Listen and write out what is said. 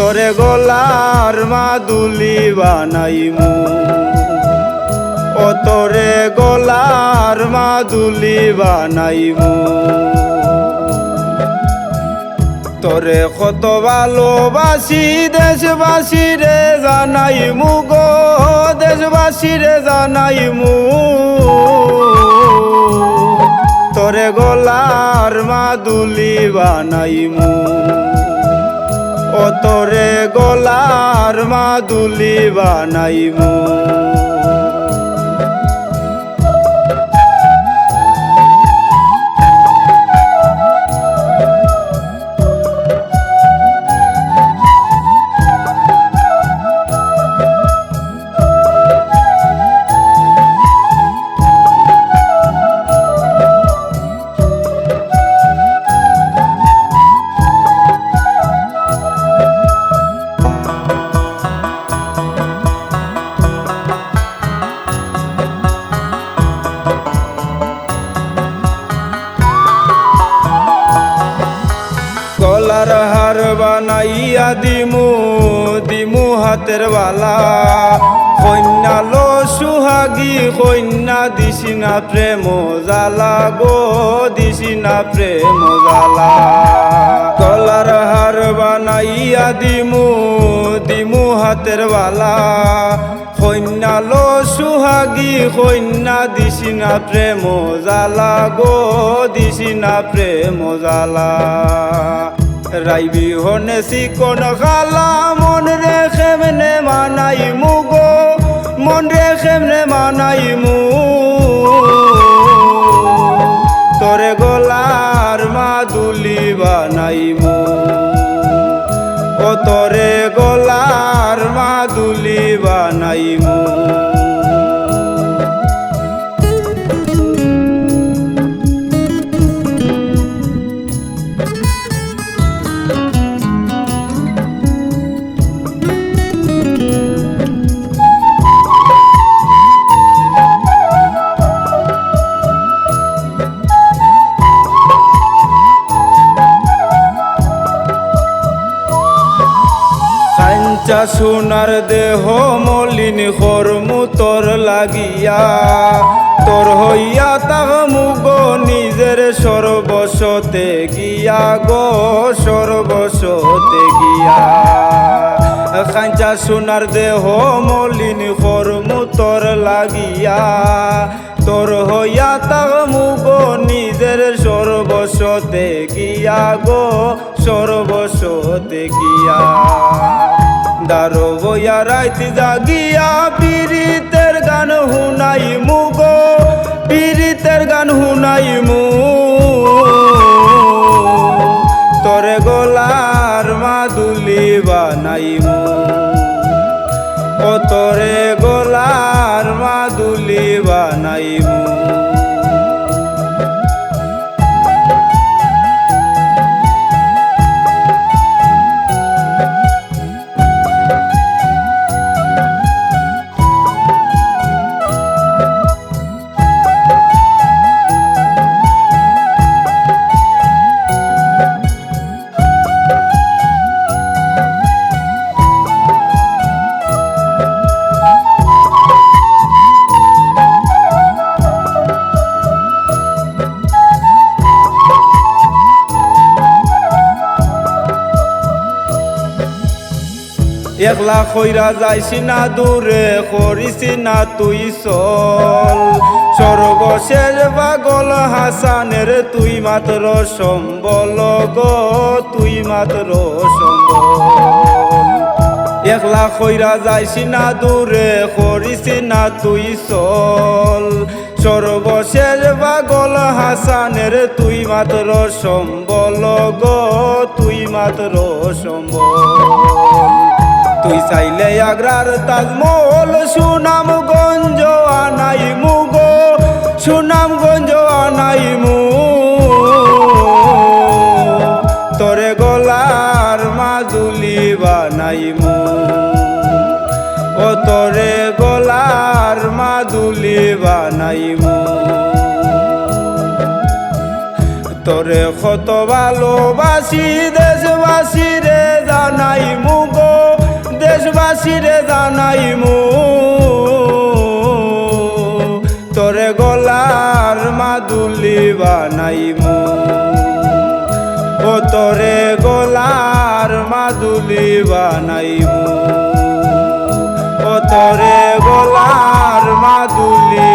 তোরে গলার মাদুলি বানাইমু। ও তোরে গলার মাদুলি বানাইমু। তোরে কত ভালোবাসি দেশবাসী রে জানাই মু গো, দেশবাসী রে জানাই মু তোরে গলার মাদুলি বানাই মু ও তোরে গলার মাদুলি বানাই বানাইয়া দিমু দিমু হাতের বালা। কন্যা লো সুহাগী, কন্যা দিছি না প্রেম জালা গো দিছি না প্রেম জালা গলার হার বানাইয়া দিমু দিমু হাতের বালা। কন্যা লো সুহাগী, কন্যা দিছি না প্রেম জালা গো দিছি না প্রেম জালা রাইবি হনে চিকন খালা, মন রে খেমনে মানাই মু গো, মন রে খেমনে মানাই মু। তোরে গলার মাদুলি বানাই মু। ও তোরে গলার মাদুলি বানাই মু। কাঞ্চা সোনার দেহ মলিন কর্মু তোর লাগিয়া। তোর হইয়া তাহ মুগ নিজের সর্বসতে গিয়া গো সর্বসতে গিয়া। কাঞ্চা সোনার দেহ মলিন কর্মু তোর লাগিয়া। তোর হইয়া তাহ মুগ নিজের সর্বসতে গিয়া গো সর্বসতে গিয়া। দারো বইয়া রাইতে জাগিয়া পীড়িতের গান হুনাই মুগ পীড়িতের গান হুনাই মু তোরে গলার মাদুলি বানাই মু ও তোরে গলার মাদুলি বানাই মু একলা খৈরা যাইছি না দূরে, করিছি না তুই চল। সর্বশেষ পাগল হাসানের, তুই মাত্র সম্বল গো, তুই মাত্র সম্বল। একলা খৈরা যাইছি না দূরে, করিছি না তুই চল। সর্বশেষ পাগল হাসানের, তুই মাত্র সম্বল গো, তুই মাত্র সম্বল। তুই চাইলে আগ্রার তাজমহল, সুনামগঞ্জ আনাই মুগ সুনামগঞ্জ আনাই মু। তোরে গলার মাদুলি বানাই মু। তোরে গলার মাদুলি বানাই মু। তোরে কত ভালোবাসি দেশবাসী রে জানাই মুগ দেশবাসী রে জানাই মো তোরে গলার মাদুলি বানাই মো ও তোরে গলার মাদুলি বানাই মো ও তোরে গলার মাদুলি